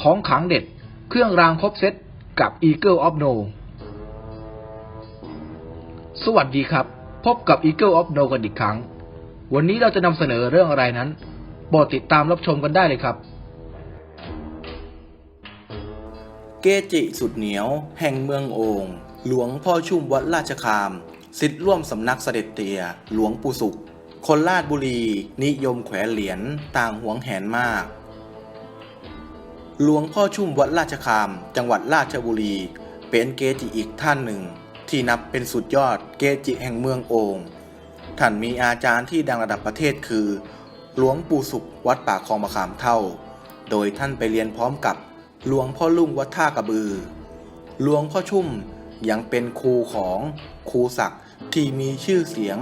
ของขังเด็ด เครื่องรางครบเซตกับ Eagle of No สวัสดีครับ พบกับ Eagle of No กันอีกครั้ง วันนี้เราจะนำเสนอเรื่องอะไรนั้นโปรดติดตามรับชมกันได้เลยครับ เกจิสุดเหนียว แห่งเมืองโองหลวงพ่อชุ่มวัดราชคามสิทธิ์ร่วมสำนักเสด็จเตีย หลวงปู่สุข คนลาดบุรี นิยมแขวนเหรียญต่างหวงแหนมาก หลวงพ่อชุ่มวัดราชคาม จังหวัดราชบุรี เป็นเกจิอีกท่านหนึ่ง ที่นับเป็นสุดยอดเกจิแห่งเมืองโองท่านมีอาจารย์ที่ดังระดับประเทศคือ หลวงปู่สุขวัดป่าคลองมะขามเท่า โดยท่านไปเรียนพร้อมกับหลวงพ่อลุงวัดท่ากระบือ หลวงพ่อชุ่มยังเป็นครูของครูศักดิ์ที่มีชื่อเสียง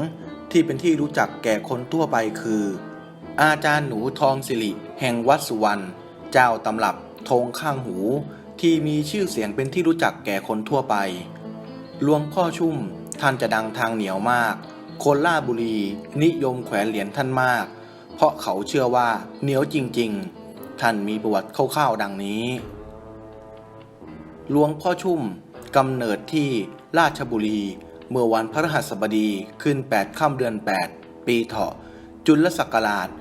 ที่เป็นที่รู้จักแก่คนทั่วไปคือ อาจารย์หนูทองสิริแห่งวัดสุวรรณ เจ้าตำรับธงข้างหูที่มีชื่อเสียงเป็นที่รู้จักแก่คนทั่วไป หลวงพ่อชุ่มท่านจะดังทางเหนียวมาก คนล่าบุรีนิยมแขวนเหรียญท่านมาก เพราะเขาเชื่อว่าเหนียวจริง ๆ ท่านมีประวัติคร่าวๆดังนี้ หลวงพ่อชุ่มกำเนิดที่ราชบุรี เมื่อวันพฤหัสบดีขึ้น 8 ค่ำเดือน 8 ปีเถาะ จุลศักราช 1241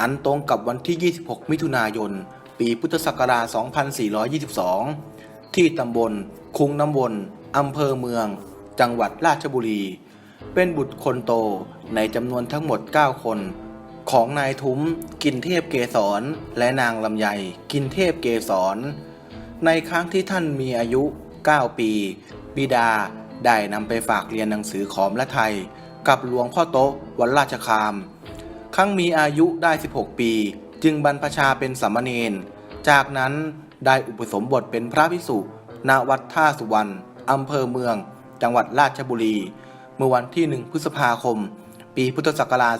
อันตรงกับวันที่ 26 มิถุนายน ปีพุทธศักราช 2422 ที่ตำบล คุงน้ำวนอำเภอเมือง จังหวัดราชบุรี เป็นบุตรคนโตในจำนวนทั้งหมด 9 คน ของนายทุ้มกินเทพเกษรและนางลำไยกินเทพเกษร ในครั้งที่ท่านมีอายุ 9 ปี บิดาได้นำไปฝากเรียนหนังสือขอมและไทย กับหลวงพ่อโตวัดราชคาม ครั้งมีอายุได้ 16 ปี จึงบรรพชาเป็นสามเณร จากนั้นได้อุปสมบทเป็นพระภิกษุณวัดท่าสุวรรณอำเภอเมือง จังหวัดราชบุรี เมื่อวันที่ 1 พฤษภาคม ปีพุทธศักราช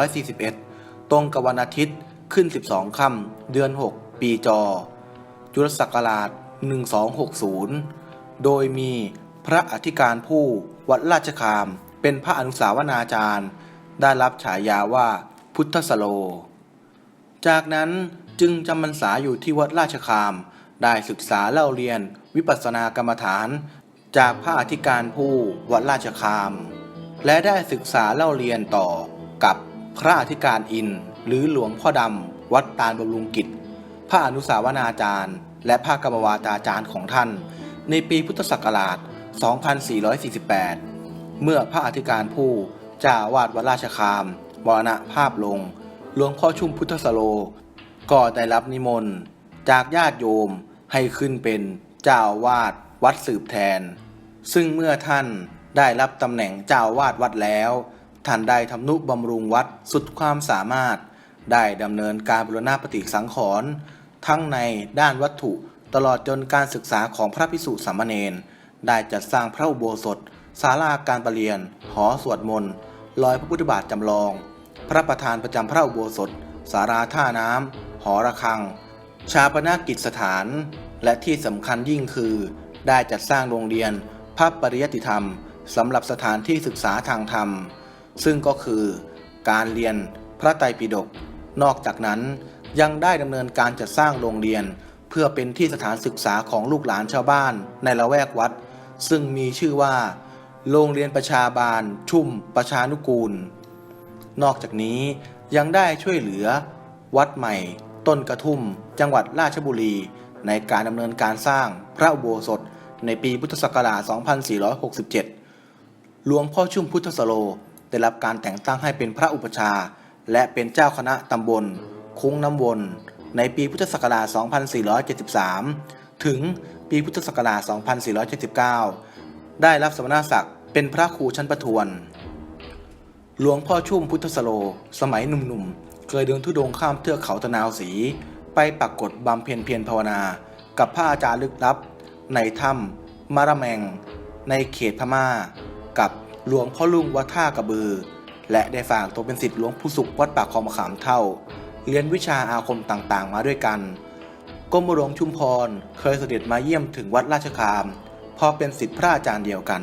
2441 ตรงกับวันอาทิตย์ขึ้น 12 ค่ำเดือน 6 ปีจอ จุลศักราช 1260 โดยมีพระอธิการผู้วัดราชคาม เป็นพระอนุสาวนาจารย์ ได้รับฉายาว่าพุทธสโล จากนั้นจึงจำพรรษาอยู่ที่วัดราชคาม ได้ศึกษาเล่าเรียนวิปัสสนากรรมฐาน จากพระอธิการผู้วัดราชคาม และได้ศึกษาเล่าเรียนต่อกับพระอธิการอินหรือหลวงพ่อดำวัดตาลบำรุงกิจ พระอนุสาวนาจารย์ และพระกรรมวาจาจารย์ของท่าน ในปีพุทธศักราช 2448 เมื่อพระอธิการผู้ จ้าวาดวัดราชคามมรณภาพลง หลวงพ่อชุ่มพุทธสโล ก็ได้รับนิมนต์ จากญาติโยมให้ขึ้นเป็นเจ้าวาดวัดสืบแทน ซึ่งเมื่อท่านได้รับตำแหน่งเจ้าวาดวัดแล้ว ท่านได้ทำนุบำรุงวัดสุดความสามารถ ได้ดำเนินการบรณะปฏิสังขรณ์ทั้งในด้านวัตถุตลอดจนการศึกษาของพระภิกษุสามเณรได้จัดสร้างพระอุโบสถ ศาลาการประเรียน หอสวดมนต์ลอยพระพุทธบาทจำลอง พระประธานประจำพระอุโบสถสาราท่าน้ำหอระฆัง ชาปนากิจสถาน และที่สำคัญยิ่งคือ ได้จัดสร้างโรงเรียนพระปริยติธรรมสำหรับสถานที่ศึกษาทางธรรม ซึ่งก็คือการเรียนพระไตรปิฎกนอกจากนั้นยังได้ดำเนินการจัดสร้างโรงเรียน เพื่อเป็นที่สถานศึกษาของลูกหลานชาวบ้านในละแวกวัด ซึ่งมีชื่อว่า โรงเรียนประชาบาล ชุ่มประชานุกูล นอกจากนี้ยังได้ช่วยเหลือ วัดใหม่ ต้นกระทุ่ม จังหวัดราชบุรี ในการดำเนินการสร้างพระอุโบสถ ในปีพุทธศักราช 2467 หลวงพ่อชุ่มพุทธสโลได้รับการแต่งตั้งให้เป็นพระอุปชา และเป็นเจ้าคณะตำบล คุ้งน้ำวน ในปีพุทธศักราช 2473 ถึงปีพุทธศักราช 2479 ได้รับสมณศักดิ์ เป็นพระครูชั้นประทวน หลวงพ่อชุ่มพุทธสโล สมัยหนุ่มๆ เคยเดินทุดงค์ข้ามเทือกเขาตะนาวสี ไปปปรากฏบำเพ็ญเพียรภาวนา กับพระอาจารย์ลึกลับ ในถ้ำมาระแมง ในเขตพม่า กับหลวงพ่อลุงวัดท่ากระบือ และได้ฝากตัวเป็นศิษย์หลวงผู้สุขวัดปากคลองมะขามเท่า เรียนวิชาอาคมต่างๆ มาด้วยกันกรมหลวงชุมพรเคยเสด็จมาเยี่ยมถึงวัดราชคามเพราะเป็นศิษย์พระอาจารย์เดียวกัน